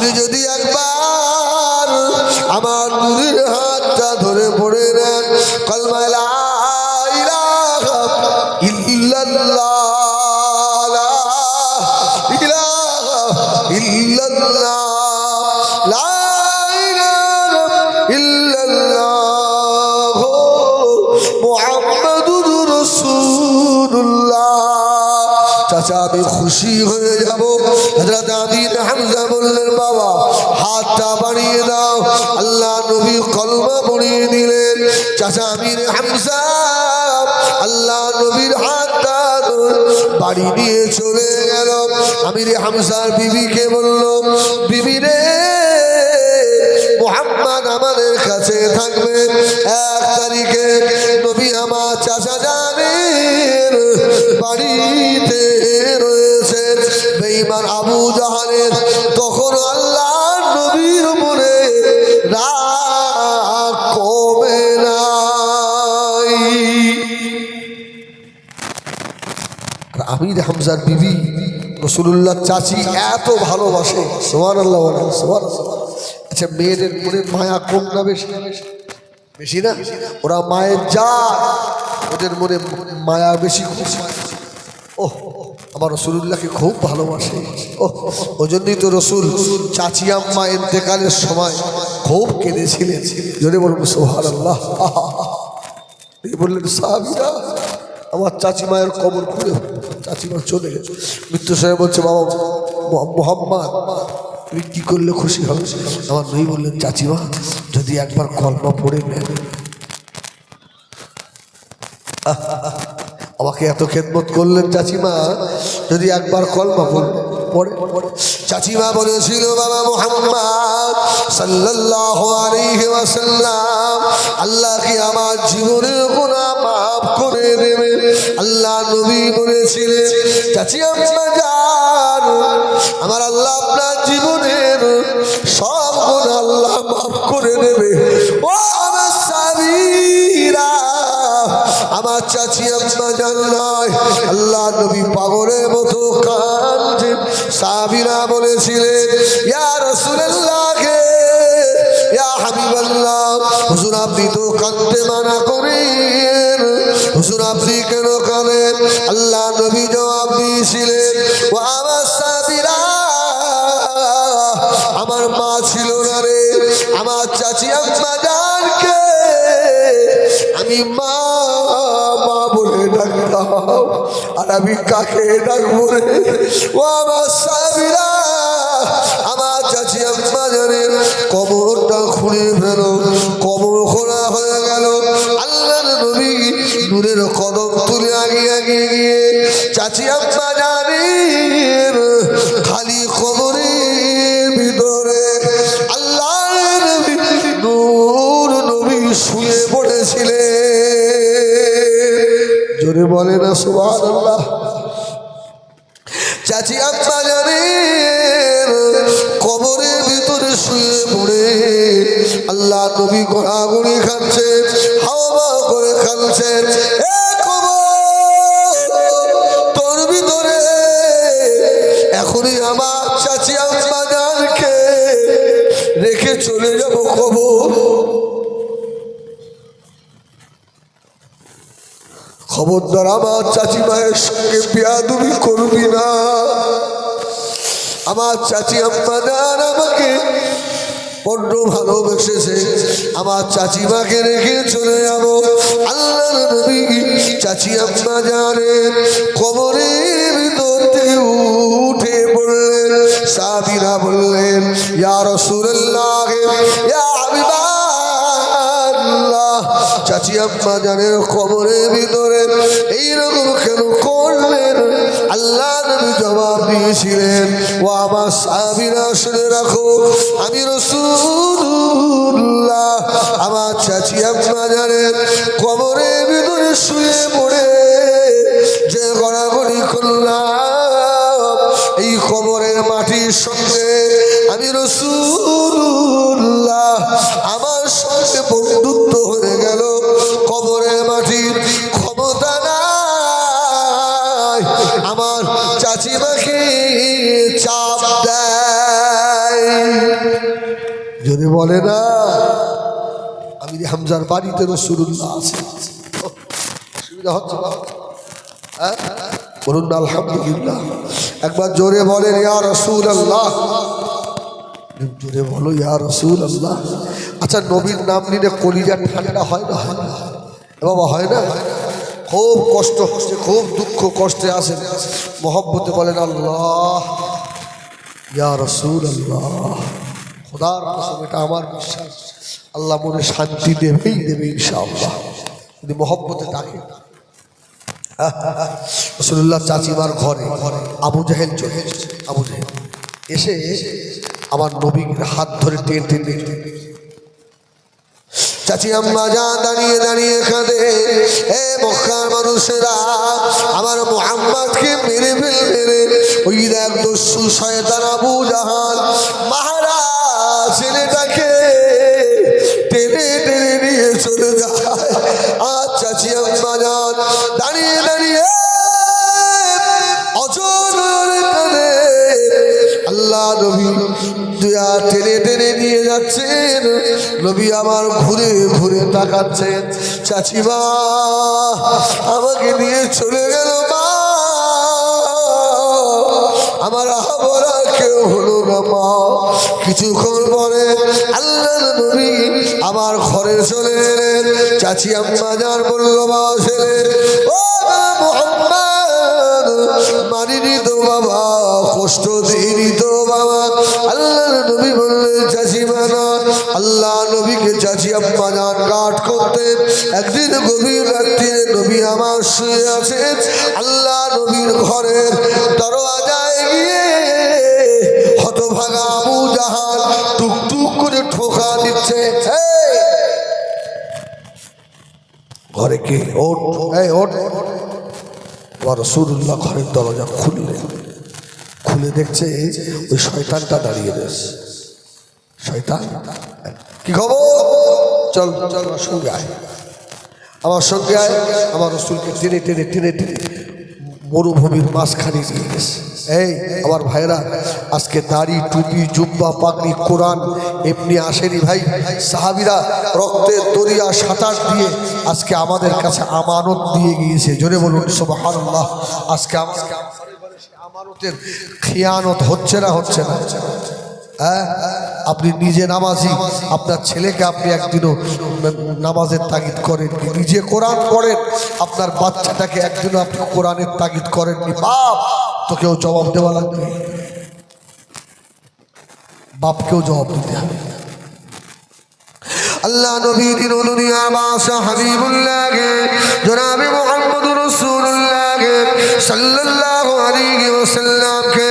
আপনি যদি একবার আমার হাতটা ধরে পড়ে চাচা আমির হামজা, আল্লাহ নবীর হাতটা বাড়ি নিয়ে চলে গেল। আমির হামসার বিবিকে বলল, বিবি রে, মোহাম্মদ আমাদের কাছে থাকবে এক তারিখে। আমির হামজার বিবি রসুল্লাহ চাচি এত ভালোবাসে। সোহান আল্লাহ সোহান আচ্ছা মেয়েদের মনে মায়া কম না বেশি? বেশি না? ওরা মায়ের যা ওদের মনে মায়া বেশি খুশি ও আমার রসুল্লাহকে খুব ভালোবাসে। ও ওই জন্যই তো রসুল চাচি আম্মা এতেকালের সময় খুব কেঁদেছিলেন। যদি বলব সোহান আল্লাহ বললেন, সাহাবিরা আমার চাচি মায়ের কবর খুলে চাচিমা চলে গেছে মৃত্যু সাহেব বলছে, বাবা মোহাম্মদ, তুমি কী করলে খুশি হবে? আমার নই বললেন চাচিমা যদি একবার কলমা পড়ে নেন। আমাকে এত খেদমত করলেন চাচিমা যদি একবার কলমা পড়ে পড়ে। চাচিমা বলেছিল, বাবা মোহাম্মদ সাল্লাল্লাহু আলাইহি ওয়াসাল্লাম, আল্লাহ কি আমার জীবনের গুনাহ মাফ করে দেবে? আল্লাহ নবী বলেছিলেন, চাচি আম্মা জান, আমার আল্লাহ আপনার জীবনের সব গুনাহ আল্লাহ মাফ করে দেবে। ও আমার সাবিরা আমার চাচি আম্মা জান নয়, আল্লাহ নবী পাগলের মতো কাঁদছে সাবিরা বলেছিলেন, ইয়া রাসূলুল্লাহকে, ইয়া হাবিবাল্লাহ, হুজুর আপনি তো কাঁদতে মানা করেন। হুজুর আপনি কেন কাঁদেন? আল্লাহ নবী জবাব দিয়েছিলেন ও আমার সাবিরা, আমার মা ছিল না রে, আমার চাচি আম্মা জানকে, আমি মা আর আমি কাকে ডাকবো রে? ও আমার সাবিরা আমার চাচি আম্মা জানে, কবরটা খুঁড়ে ফেলো, কবর খোলা হয়ে গেল। আল্লাহ নবী নূরের কদম তুলে আগে আগে গিয়ে, চাচি আম্মা জানেন বলে না সুবাহ চাচি আম্মা জানেন কবরের ভিতরে শুয়ে পড়ে আল্লাহ নবী গড়াগড়ি খাচ্ছে, হাওয়া করে খাচ্ছেন এ তোর ভিতরে এখনই আমার খবরদার আমার চাচি মায়ের সঙ্গে বিয়াদুবি করবি না। আমার চাচি আম্মা জান আমাকে বড্ড ভালোবেসেছে। আমার চাচি মাকে রেখে চলে যাব। আল্লাহ চাচি আম্মা জানেন কবরের ভিতর থেকে উঠে পড়লেন সাবিরা বললেন, ইয়া রাসূলুল্লাহ ইয়া হাবিবাল্লাহ চাচি আম্মা জানের কবরের ভিতরে। এইরকম কেন করলেন? আল্লাহ জবাব দিয়েছিলেন, ও আমার সাবিরা শুনে রাখো, আমি রসুল্লাহ আমার চাচি আম্মা জানেন কবরের ভিতরে শুয়ে পড়ে বলে না। আমি হামজার বাড়িতে রসুল্লাহ আছে। অসুবিধা হচ্ছে না। হ্যাঁ? বলুন আলহামদুলিল্লাহ। একবার জোরে বলেন, ইয়া রসুল আল্লাহ জোরে বলো, ইয়া রসুল আল্লাহ আচ্ছা নবীর নাম নিলে কলিজা ঠান্ডা হয় না? হয় না বাবা, হয় না? খুব কষ্ট হচ্ছে, খুব দুঃখ কষ্টে আসেন মহব্বতে বলেন, আল্লাহ, ইয়া রসুল আল্লাহ খোদার কসম, এটা আমার বিশ্বাস। আল্লাহ মনে শান্তি দেবেই, দেবে ইনশাআল্লাহ। যদি মহব্বতে ডাকে রসুল্লাহ চাচিমার ঘরে ঘরে আবু জাহেল চলে আবু জাহেল। এসে আমার নবীর হাত ধরে টেনে টেনে চাচি আম্মা যা দাঁড়িয়ে দাঁড়িয়ে কাঁদে। এ মক্কার মানুষেরা, আমার মোহাম্মদকে মেরে ফেলবে ওই দেখ দস্যু শয়তান আবু দুয়া টেনে টেনে নিয়ে যাচ্ছেন। নবী আমার ঘুরে ঘুরে তাকাচ্ছেন। চাচিমা, আমাকে নিয়ে চলে গেল আমার কেউ হলো না মা। কিছুক্ষণ পরে আল্লাহ নবী আমার ঘরে চলে এলেন। চাচি আম্মা যার বলল, মা ছেলে মারিনি তো বাবা, কষ্ট দিইনি তো আল্লাহ নবীকে চাচি আম্মা যান কাঠ করতেন একদিন গভীর রাত্রিরে নবী আমার শুয়ে আছেন। আল্লাহ নবীর ঘরের দরওয়াজায় গিয়ে হতভাগা আবু জাহান টুকটুক করে ঠোকা দিচ্ছে। ঘরে কে? ওঠ। এই, ওঠ। রসুল্লাহ ঘরের দরজা খুললেন। খুলে দেখছে ওই শয়তানটা দাঁড়িয়ে রয়েছে। শয়তান। কি খবর? চল চল, আমার সঙ্গে আয়। আমার সঙ্গে আয়, আমার রসুলকে টেনে টেনে টেনে টেনে মরুভূমির মাঝখানে গেছে এই, আমার ভাইরা আজকে দাড়ি, টুপি, জুব্বা, পাগড়ি, কোরআন এমনি আসেনি ভাই। সাহাবিরা রক্তের দরিয়া সাঁতার দিয়ে আজকে আমাদের কাছে আমানত দিয়ে গিয়েছে। জোরে বলুন, সুবহানাল্লাহ। আজকে আমানতের খেয়ানত হচ্ছে না হচ্ছে না। হ্যাঁ? আপনি নিজে নামাজি। আপনার ছেলেকে আপনি একদিনও নামাজের তাগিদ করেননি। নিজে কোরআন পড়েন। আপনার বাচ্চাটাকে একদিনও আপনি কোরআনের তাগিদ করেননি। বাপ, তোকেও জবাব দেওয়া লাগবে। বাপকেও জবাব দিতে হবে। আল্লাহ নবীর দুনিয়া বাসা হাবিবুল্লাহকে জনাবে মোহাম্মদ রসুল্লাহকে সাল্লাল্লাহু আলাইহি ওয়াসাল্লামকে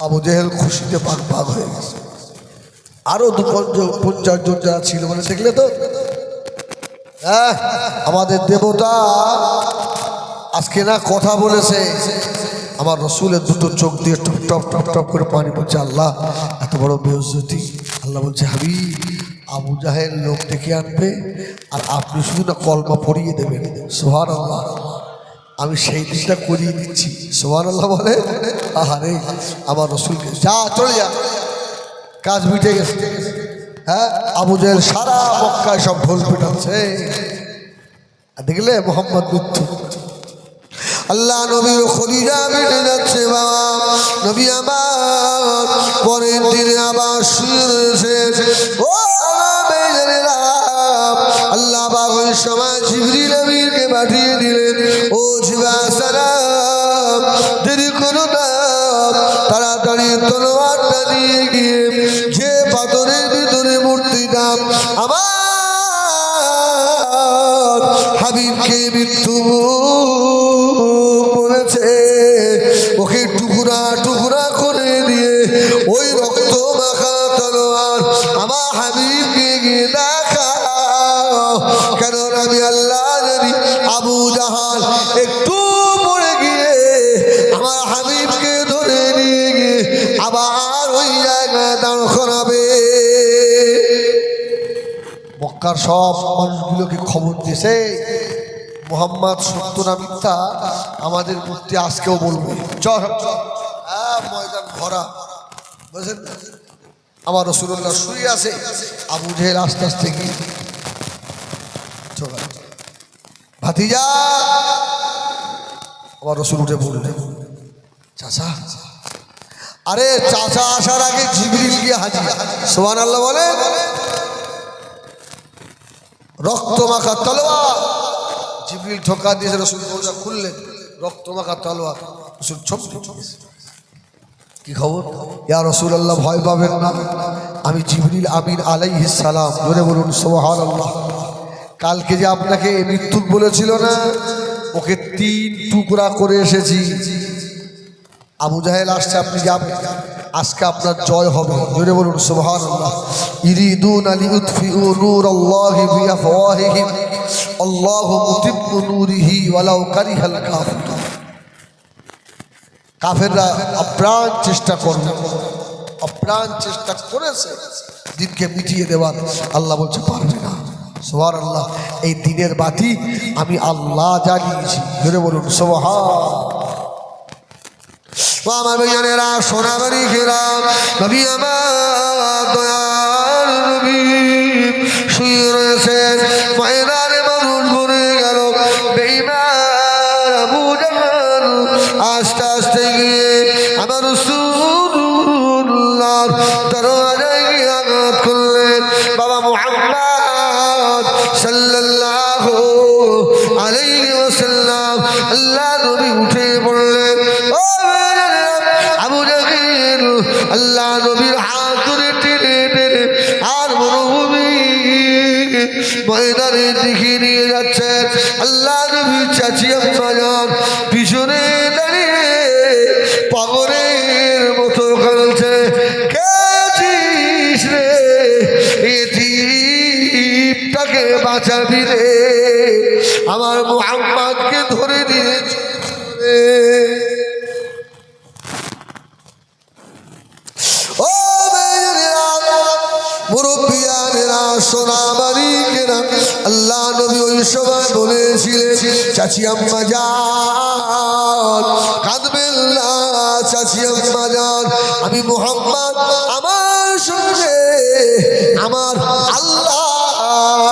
আবু জেহেল খুশিতে পাক পাক হয়ে গেছে। আরও দু পঞ্চ- পঞ্চাশ জন যারা ছিল মানে দেখলে তো? হ্যাঁ আমাদের দেবতা আজকে না কথা বলেছে। আমার রসুলের দুটো চোখ দিয়ে টপ টপ টপ টপ করে পানি পড়ছে। আল্লাহ, এত বড় বেহজ্যোতি আল্লাহ বলছে হাবি আবু জাহের লোক ডেকে আনবে আর আপনি শুধু না কলমা পড়িয়ে দেবেন। সোহার আল্লাহ আমি সেই দিনটা করিয়ে দিচ্ছি। সোহান আল্লাহ বলে? আহারে, আমার রসুলকে যা চলে যা। কাজ মিটে গেছে। হ্যাঁ আবু জাহেল সারা মক্কায় সব ঢোল পিটাচ্ছে। দেখলে মোহাম্মদ মৃত্যু। আল্লাহ নবীর খলিজা বেটে যাচ্ছে বাবা। নবী আমার পরের দিনে আবার শুয়ে ও আল্লাহ বাবা ওই সময় জিবরি নবীরকে পাঠিয়ে দিলেন। ও জিবা সালাম, দেরি করো না। તલવાર ડરી ગઈ মক্কার সব মানুষগুলোকে খবর দিয়েছে, মোহাম্মদ সত্য না মিথ্যা আমাদের মূর্তি আজকেও বলবে। হ্যাঁ ময়দান ভরা। বুঝলেন আমার রসুল্লাহ শুয়ে আছে, আবু জেহেল আস্তে আস্তে। ভাতিজা, আমার রসুল উঠে বললেন, চাচা, আরে চাচা আসার আগে জিবরিল গিয়ে হাজির। সোহান আল্লাহ বলে রক্ত মাখা তলোয়ার জিবরিল ঠোকা দিয়েছে, রসুল দরজা খুললেন। রক্ত মাখা তলোয়ার রসুল ছপ কি খবর? ইয়া রসুল আল্লাহ ভয় পাবেন না। আমি জিবরিল আমিন আলাইহিস সালাম। জোরে বলুন সোহান আল্লাহ কালকে যে আপনাকে মৃত্যু বলেছিল না, ওকে তিন টুকরা করে এসেছি। আবু জাহেল আসছে, আপনি যাবেন। আজকে আপনার জয় হবে। জোরে বলুন সুবহান আল্লাহ আল্লাহ কাফেররা আপ্রাণ চেষ্টা করবে। আপ্রাণ চেষ্টা করেছে দিনকে মিটিয়ে দেওয়ার। আল্লাহ বলছে, পারবে না। সোহার আল্লাহ এই দিনের বাতি আমি আল্লাহ জানিয়েছি জোরে বলুন সোহান ও আমার ভাইয়ানেরা সোনাবাড়ি খেলাম নবী আমার দয়াল শুয়ে রয়েছেন ময়দানে ময়দানের দিকে নিয়ে যাচ্ছেন আল্লাহ নবীর চাচি আপনার পিছনে দাঁড়িয়ে পাগলের মতো কালছে খেয়েছিস রে? এটিপটাকে বাঁচাবি রে। আমার মোহাম্মদকে চাচি আম্মা যান। কাঁদবেন না চাচি আম্মা যান। আমি মোহাম্মদ আমার সঙ্গে আমার আল্লাহ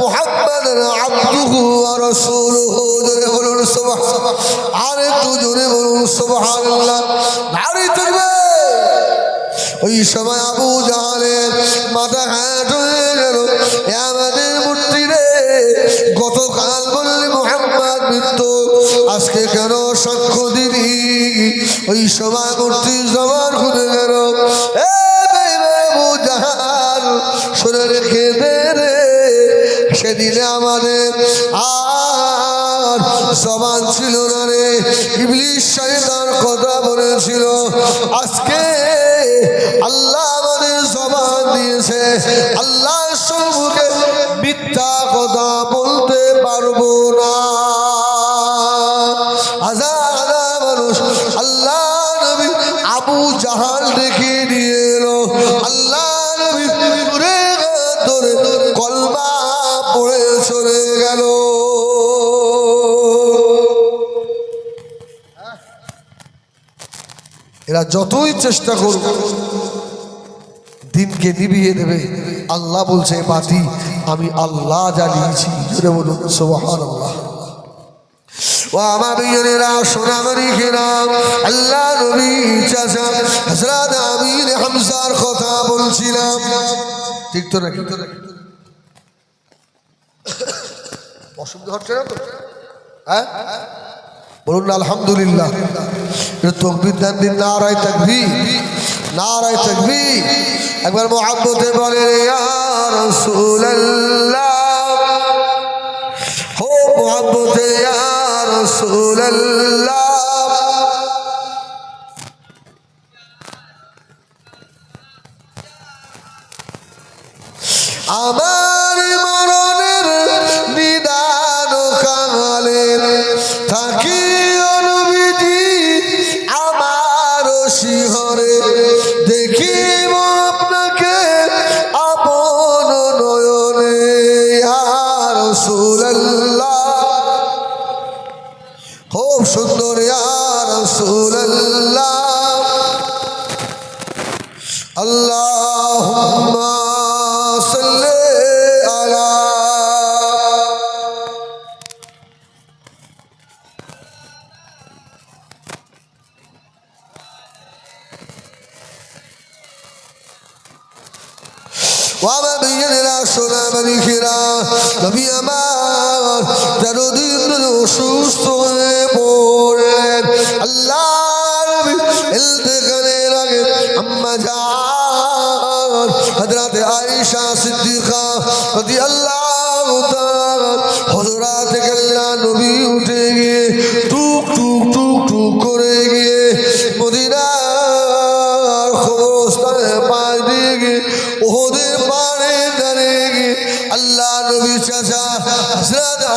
মুহাম্মাদান আবদুহু ওয়া রাসূলুহু। জোরে বলুন সুবহান আর একটু জোরে বলুন সুবহানাল্লাহ। নারী থাকবে। ওই সময় আবু জাহালের মাথা হ্যাট হয়ে গেল। আমাদের মূর্তি রে। গতকাল বললে মোহাম্মদ মৃত্যু আজকে কেন সাক্ষ্য দিবি ওই সময় মূর্তি জবান খুলে গেল। বলেছিল আজকে আল্লাহ আমাদের জবান দিয়েছে। আল্লাহ এরা যতই চেষ্টা করবে দিনকে নিভিয়ে দেবে। আল্লাহ বলছে, বাতি, আমি আল্লাহ জানিয়েছি বলুন আল্লাহ ও আল্লাহ কথা বলছিলাম। ঠিক তো অসুবিধা হচ্ছে না হ্যাঁ? বলুন না আলহামদুলিল্লাহ তকবির দান দিন, নারায় থাকবি নারায় থাকবি একবার মোহাম্মতে বলে হো মোহাম্মতে রসুল্লাহ আমার নবী আমার তেরো দিন হয়ে পড়লেন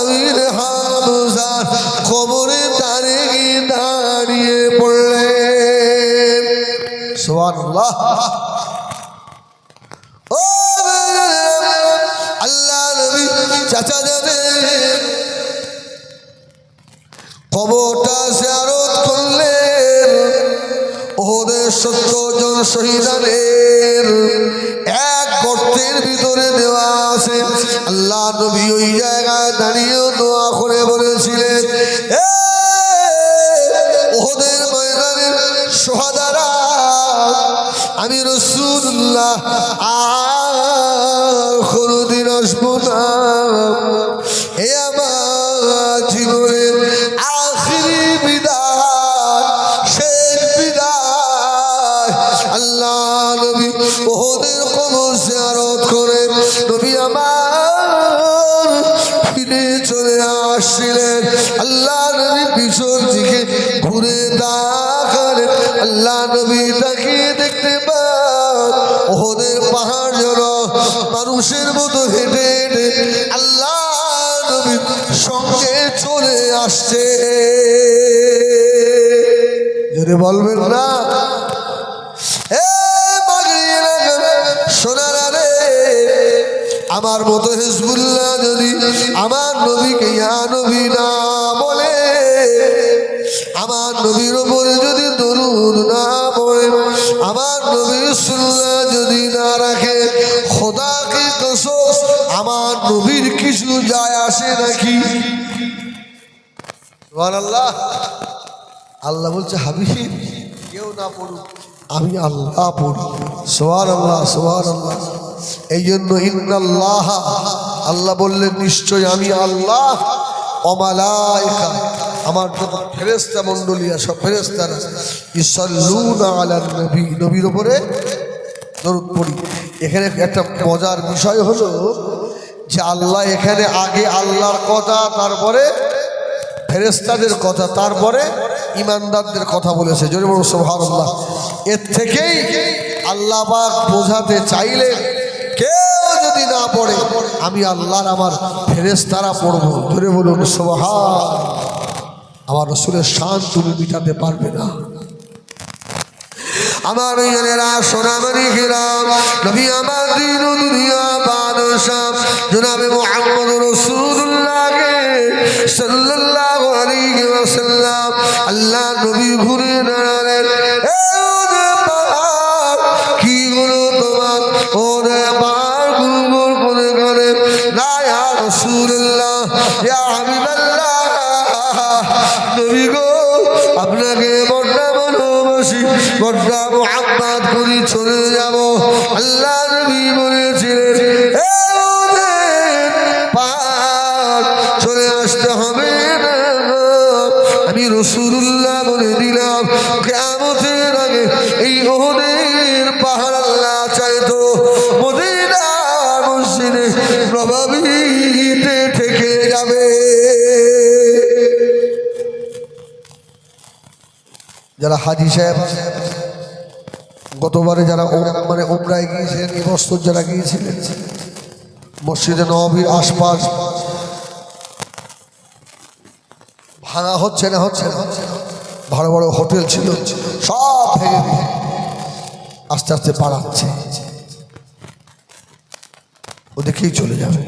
আমির হামজা কবরে দাঁড়িয়ে দাঁড়িয়ে পড়লেন। সুবহানাল্লাহ। কবরটা জিয়ারত করলেন। ওদের সত্তর জন শহীদানের এক গর্তের ভিতরে দেওয়া আছে। আল্লাহ নবী ওই জায়গায় দাঁড়িয়েও রসুল্লাহ আর কোনোদিন আসব না এ আমার জীবনের আখিরি বিদায় আল্লাহ নবী কবর জিয়ারত করে নবী আমার ফিরে চলে আসছিলেন। আল্লাহ নবী পিছন দিকে ঘুরে তাকালেন। আল্লাহ নবী তাকিয়ে দেখতে ওদের পাহাড় যেন মানুষের মতো হেঁটে হেঁটে আল্লাহ নবী সঙ্গে চলে আসছে। যদি বলবেন না আমার মতো হিজবুল্লাহ যদি আমার নবীকে, ইয়া নবী না বলে, আমার নবীর আসে নাকি আল্লাহ আল্লাহ বলছে, হাবিব, কেউ না পড়ুক। আমি আল্লাহ পড়ি। সোহান আল্লাহ সোহান আল্লাহ এই জন্য ইন্নাল্লাহ, আল্লাহ বললেন নিশ্চয় আমি আল্লাহ। অমালাইকা, আমার যত ফেরেস্তা মণ্ডলিয়া সব ফেরেস্তারা ইসল্লুনা আলার নবী। নবীর ওপরে দরুদ পড়ি। এখানে একটা মজার বিষয় হলো যে আল্লাহ এখানে আগে আল্লাহর কথা, তারপরে ফেরেস্তাদের কথা, তারপরে ইমানদারদের কথা বলেছে। জোরে বলুন, সুবহানাল্লাহ। এর থেকেই আল্লাহ পাক বোঝাতে চাইলেন কেউ যদি না পড়ে, আমি আল্লাহর আমার ফেরেস্তারা পড়ব। ধরে বলুন সুবহান আমার রসুলের শান তুমি মিটাতে পারবে না। আমার জনেরা, সোনামণি হিরাম, নবী আমার জনাবে মোহাম্মদ রসুল্লাহকে সাল্লাল্লাহু আলাইহি ওয়াসাল্লাম। আল্লাহ নবী ঘুরে দাঁড়ালেন কি তোমার? করে করে না ইয়া রাসূলুল্লাহ, ইয়া হাবিবাল্লাহ। নবী গো, আপনাকে বড় ভালোবাসি বড় চলে যাব। আল্লাহ বলে দিলাম কেমতের আগে এই ওদের পাহাড় চাইতো। থেকে যাবে। যারা হাজি সাহেব, গতবারে যারা মানে ওমরায় গিয়েছিলেন, এই বছর যারা গিয়েছিলেন, মসজিদে নবীর আশপাশ, ভাঙা হচ্ছে না হচ্ছে না। বড় বড় হোটেল ছিল সব ভেঙে আস্তে আস্তে পাড়াচ্ছে ওদিকেই চলে যাবে।